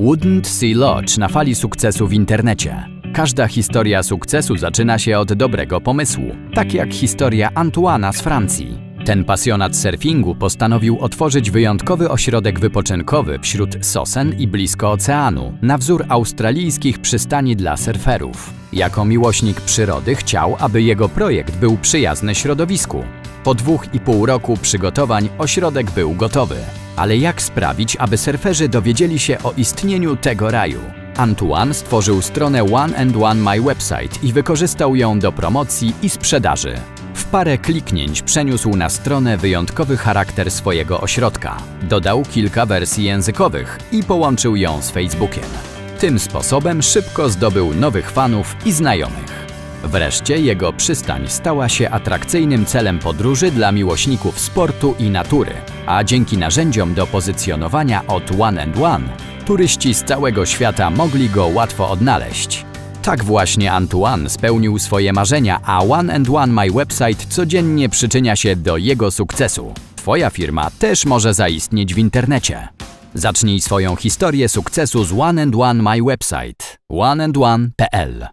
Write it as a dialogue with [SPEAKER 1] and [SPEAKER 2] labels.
[SPEAKER 1] Wouldn't See Lodge na fali sukcesu w internecie. Każda historia sukcesu zaczyna się od dobrego pomysłu, tak jak historia Antoana z Francji. Ten pasjonat surfingu postanowił otworzyć wyjątkowy ośrodek wypoczynkowy wśród sosen i blisko oceanu, na wzór australijskich przystani dla surferów. Jako miłośnik przyrody chciał, aby jego projekt był przyjazny środowisku. Po dwóch i pół roku przygotowań ośrodek był gotowy. Ale jak sprawić, aby surferzy dowiedzieli się o istnieniu tego raju? Antoine stworzył stronę One and One My Website i wykorzystał ją do promocji i sprzedaży. W parę kliknięć przeniósł na stronę wyjątkowy charakter swojego ośrodka. Dodał kilka wersji językowych i połączył ją z Facebookiem. Tym sposobem szybko zdobył nowych fanów i znajomych. Wreszcie jego przystań stała się atrakcyjnym celem podróży dla miłośników sportu i natury, a dzięki narzędziom do pozycjonowania od One and One, turyści z całego świata mogli go łatwo odnaleźć. Tak właśnie Antoine spełnił swoje marzenia, a One and One My Website codziennie przyczynia się do jego sukcesu. Twoja firma też może zaistnieć w internecie. Zacznij swoją historię sukcesu z One and One My Website. oneandone.pl